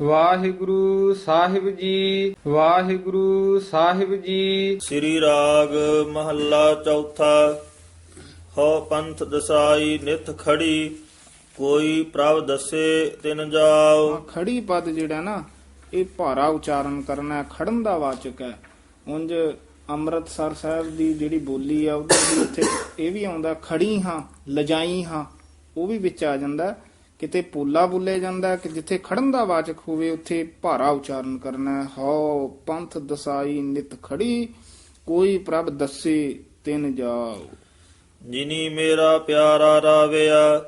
ਵਾਹਿਗੁਰੂ ਸਾਹਿਬ ਜੀ ਵਾਹਿਗੁਰੂ ਸਾਹਿਬ ਜੀ। ਸ੍ਰੀ ਰਾਗ ਮਹੱਲਾ ਚੌਥਾ ਹਉ ਪੰਥ ਦਸਾਈ ਨਿਤ ਖੜੀ ਕੋਈ ਪ੍ਰਭ ਦਸੇ ਤਿਨ ਜਾਓ ਖੜੀ ਪਦ ਜਿਹੜਾ ਨਾ ਇਹ ਭਾਰਾ ਉਚਾਰਨ ਕਰਨਾ ਹੈ, ਖੜਨ ਦਾ ਵਾਚਕ ਹੈ। ਉਂਝ ਅੰਮ੍ਰਿਤਸਰ ਸਾਹਿਬ ਦੀ ਜਿਹੜੀ ਬੋਲੀ ਆ ਉਹਦੇ ਵੀ ਇੱਥੇ ਇਹ ਵੀ ਆਉਂਦਾ ਖੜੀ ਹਾਂ ਲਜਾਈ ਹਾਂ ਉਹ ਵੀ ਵਿੱਚ ਆ ਜਾਂਦਾ। ਕਿਤੇ ਪੋਲਾ ਬੋਲੇ ਜਾਂਦਾ ਕਿ ਜਿੱਥੇ ਖੜਨ ਦਾ ਵਾਚਕ ਹੋਵੇ ਉੱਥੇ ਭਾਰਾ ਉਚਾਰਨ ਕਰਨਾ ਹੈ। ਹਉ ਪੰਥ ਦਸਾਈ ਨਿਤ ਖੜੀ ਕੋਈ ਪ੍ਰਭ ਦੱਸੇ ਤਿਨ ਜਾਓ ਜਿਨੀ ਮੇਰਾ ਪਿਆਰਾ ਰਾਵਿਆ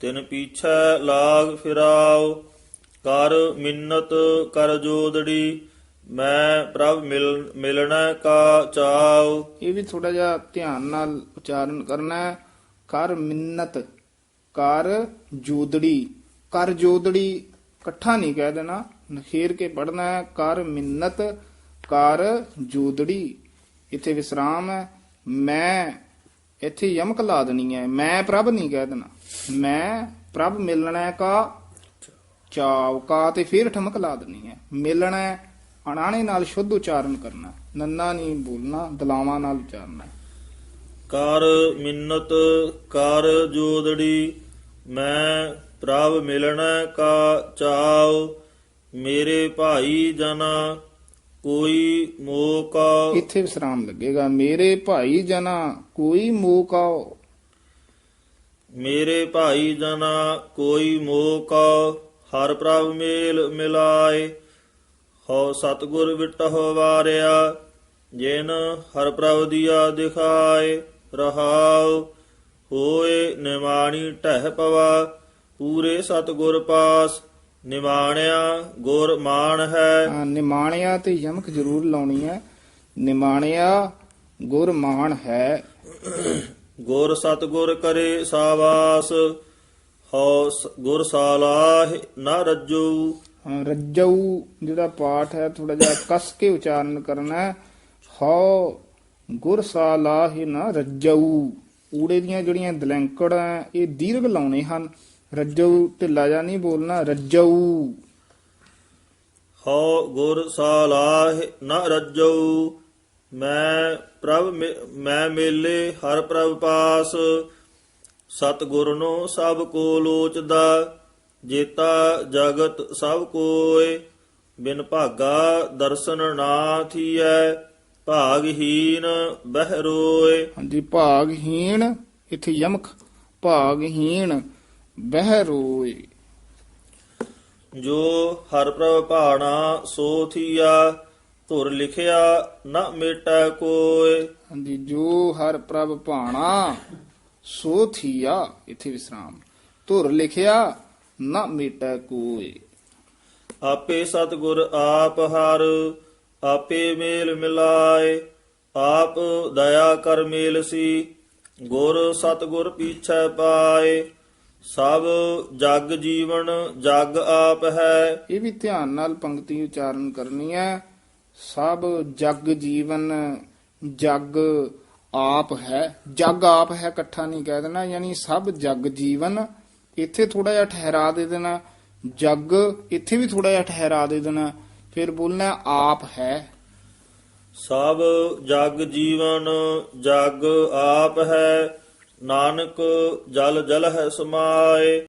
ਤਿਨ ਪੀਛੈ ਲਾਗ ਫਿਰਾਓ ਕਰ ਮਿੰਨਤ ਕਰ ਜੋਦੜੀ ਮੈਂ ਪ੍ਰਭ ਮਿਲ ਮਿਲਣਾ ਕਾ ਚਾਉ। ਇਹ ਵੀ ਥੋੜਾ ਜਿਹਾ ਧਿਆਨ ਨਾਲ ਉਚਾਰਨ ਕਰਨਾ ਕਰ ਮਿੰਨਤ ਕਰ ਜੋਦੜੀ। ਕਰ ਜੋਦੜੀ ਇਕੱਠਾ ਨਹੀਂ ਕਹਿ ਦੇਣਾ। ਨਖੇਰ ਕੇ ਪੜਨਾ ਹੈ ਕਰ ਮਿੰਨਤ ਕਰ ਜੋਦੜੀ। ਇੱਥੇ ਵਿਸਰਾਮ ਹੈ। ਮੈਂ ਇੱਥੇ ਯਮਕ ਲਾ ਦੇਣੀ ਹੈ। ਮੈਂ ਪ੍ਰਭ ਨਹੀਂ ਕਹਿ ਦੇਣਾ। ਮੈਂ ਪ੍ਰਭ ਮਿਲਣਾ ਕਾ ਚਾਵ ਕਾ ਤੇ ਫਿਰ ਠਮਕ ਲਾ ਦੇਣੀ ਹੈ। ਮਿਲਣਾ ਹੈ, ਅਣਾਣੇ ਨਾਲ ਸ਼ੁੱਧ ਉਚਾਰਨ ਕਰਨਾ ਨੰਨਾ ਨਹੀਂ ਬੋਲਣਾ ਦਲਾਵਾਂ ਨਾਲ ਉਚਾਰਨਾ ਕਰ ਮਿੰਨਤ ਕਰ ਜੋਦੜੀ। ਮੈਂ ਪ੍ਰਭ ਮਿਲਣਾ ਕਾ ਚਾਉ ਮੇਰੇ ਭਾਈ ਜਨਾ ਕੋਈ ਮੋਕਾ। ਇੱਥੇ ਵਿਸਰਾਮ ਲੱਗੇਗਾ। ਮੇਰੇ ਭਾਈ ਜਨਾ ਕੋਈ ਮੋਕਾ। ਮੇਰੇ ਭਾਈ ਜਨਾ ਕੋਈ ਮੋਕਾ। ਹਰ ਪ੍ਰਭ ਮੇਲ ਮਿਲਾਏ ਹਉ ਸਤਗੁਰ ਵਿਟਹੁ ਵਾਰਿਆ ਜਿਨ ਹਰ ਪ੍ਰਭ ਦੀਆ ਦਿਖਾਏ ਰਹਾਉ। ਹੋਏ ਨਿਮਾਣੀ ਟਹਿ ਪਵਾ ਪੂਰੇ ਸਤਗੁਰ ਪਾਸ ਨਿਮਾਣਿਆ ਗੁਰ ਮਾਨ ਹੈ। ਹਾਂ, ਨਿਮਾਣਿਆ ਤੇ ਯਮਕ ਜ਼ਰੂਰ ਲਾਉਣੀ ਹੈ। ਨਿਮਾਣਿਆ ਗੁਰ ਮਾਨ ਹੈ। ਗੁਰ ਸਤਗੁਰ ਕਰੇ ਸਾਵਾਸ ਹਉ ਸ- ਗੁਰ ਸਾਲਾਹ ਨ ਰੱਜੂ। ਹਾਂ, ਰੱਜਊ ਜਿਹੜਾ ਪਾਠ ਹੈ ਥੋੜਾ ਜਿਹਾ ਕਸ ਕੇ ਉਚਾਰਨ ਕਰਨਾ ਹੈ। ਹਉ ਗੁਰ ਸਾਲਾਹਿ ਨਾ ਰੱਜਊ। ਊੜੇ ਦੀਆਂ ਜਿਹੜੀਆਂ ਦਲੈਂਕੜ, ਇਹ ਦੀਰਘ ਲਾਉਣੇ ਹਨ। ਰੱਜਊ ਢਿੱਲਾ ਜਾ ਨਹੀਂ ਬੋਲਣਾ, ਰੱਜਊ। ਹਉ ਗੁਰ ਸਾਲਾਹ ਨ ਰੱਜੂ ਮੈਂ ਪ੍ਰਭ ਮੈਂ ਮੇਲੇ ਹਰ ਪ੍ਰਭ ਪਾਸ। ਸਤ ਗੁਰ ਨੂੰ ਸਭ ਕੋ ਲੋਚਦਾ, ਜੇਤਾ ਜਗਤ ਸਭ ਕੋਏ। ਬਿਨ ਭਾਗਾ ਦਰਸ਼ਨ ਨਾ ਭਾਗਹੀਨ ਬਹਿ ਰੋਏ ਹਾਂਜੀ ਭਾਗਹੀਣ ਇੱਥੇ ਯਮਕ। ਭਾਗਹੀਣ ਬਹਿ ਰੋਏ ਜੋ ਹਰ ਪ੍ਰਭ ਭਾਣਾ ਸੋ ਥੀਆ ਧੁਰ ਲਿਖਿਆ ਨ ਮੇਟੈ ਕੋਏ। ਹਾਂਜੀ ਜੋ ਹਰ ਪ੍ਰਭ ਭਾਣਾ ਸੋ ਥੀਆ ਇੱਥੇ ਵਿਸਰਾਮ। ਧੁਰ ਲਿਖਿਆ ਨਾ ਮਿਟੈ ਕੋਏ। ਆਪੇ ਸਤਿਗੁਰ ਆਪ ਹਰ ਆਪੇ ਮੇਲ ਮਿਲਾਏ। ਆਪ ਦਇਆ ਕਰ ਮੇਲ ਸੀ, ਗੁਰ ਸਤਿਗੁਰ ਪੀਛੈ ਪਾਏ। ਸਭ ਜਗ ਜੀਵਨ ਜਗ ਆਪ ਹੈ। ਇਹ ਵੀ ਧਿਆਨ ਨਾਲ ਪੰਕਤੀ ਉਚਾਰਨ ਕਰਨੀ ਹੈ। ਸਭ ਜਗ ਜੀਵਨ ਜਗ ਆਪ ਹੈ। ਜਗ ਆਪ ਹੈ ਇਕੱਠਾ ਨਹੀਂ ਕਹਿ ਦੇਣਾ, ਯਾਨੀ ਸਭ ਜਗ ਜੀਵਨ ਇੱਥੇ ਥੋੜਾ ਜਿਹਾ ਠਹਿਰਾ ਦੇ ਦੇਣਾ, ਜਗ ਇੱਥੇ ਵੀ ਥੋੜਾ ਜਿਹਾ ਠਹਿਰਾ ਦੇ ਦੇਣਾ। ਫਿਰ ਬੋਲਣਾ ਆਪ ਹੈ। ਸਭ ਜਗ ਜੀਵਨ ਜਗ ਆਪ ਹੈ, ਨਾਨਕ ਜਲ ਜਲ ਹੈ ਸਮਾਏ।